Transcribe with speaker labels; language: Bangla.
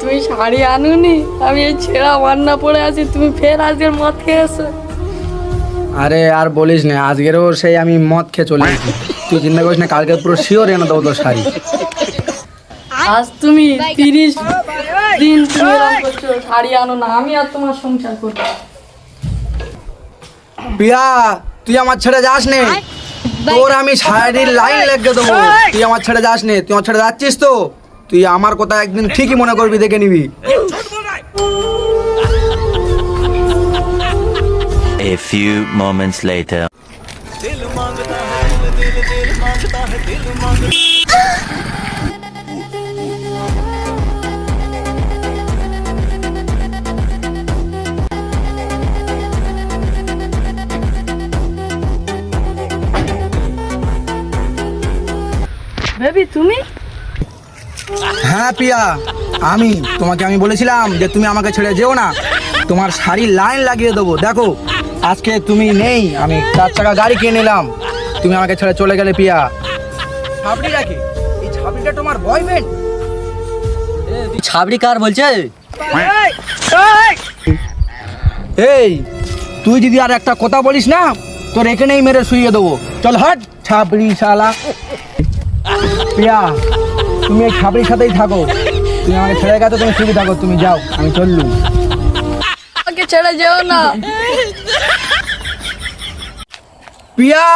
Speaker 1: তুমি শাড়ি আনুনি? আমি এই ছেঁড়া মান্না পড়ে আছি তুমি ফের আজকের মদ খেয়ে এসো।
Speaker 2: আরে আর বলিস না আজকেরও সেই আমি মদ খেয়ে চলে এসেছি তুই চিন্তা করিস না কালকে পুরো শিওর এনে দেবো তোর শাড়ি।
Speaker 1: আজ তুমি তিরিশ দিন তুমি শাড়ি আনো না আমি আর তোমার সংসার করব।
Speaker 2: পিয়া তুই আমার ছেড়ে যাস নে। তোর আমি শাড়ির লাইন লেগে দেবো। তুই আমার ছেড়ে যাস নে তুই আমার ছেড়ে যাচ্ছিস তো? তুই আমার কথা একদিন ঠিকই মনে করবি দেখে নিবি
Speaker 3: A few moments later.
Speaker 1: Baby তুমি
Speaker 2: হ্যাঁ পিয়া। আমি তোমাকে আমি বলেছিলাম যে তুমি আমাকে ছেড়ে যেও না। তোমার শাড়ি লাইন লাগিয়ে দেবো। দেখো আজকে তুমি নেই। আমি চার চাকা গাড়ি কিনে নিলাম। তুমি আমাকে ছেড়ে চলে গেলে পিয়া। ছাবড়ি রাখি। এই ছাবড়িটা তোমার বয়ফ্রেন্ড
Speaker 4: ছাবড়ি কার বলছে?
Speaker 2: এই তুই যদি আর একটা কথা বলিস না তোর এখানেই মেরে শুইয়ে দেবো। চল হট ছাবড়ি শালা পিয়া তুমি এই ছাপড়ির সাথেই থাকো। তুমি আমাকে ছেড়ে গেছো তুমি ফিরে থাকো তুমি যাও আমি চললু
Speaker 1: আমাকে ছেড়ে যেও না।
Speaker 2: পিয়া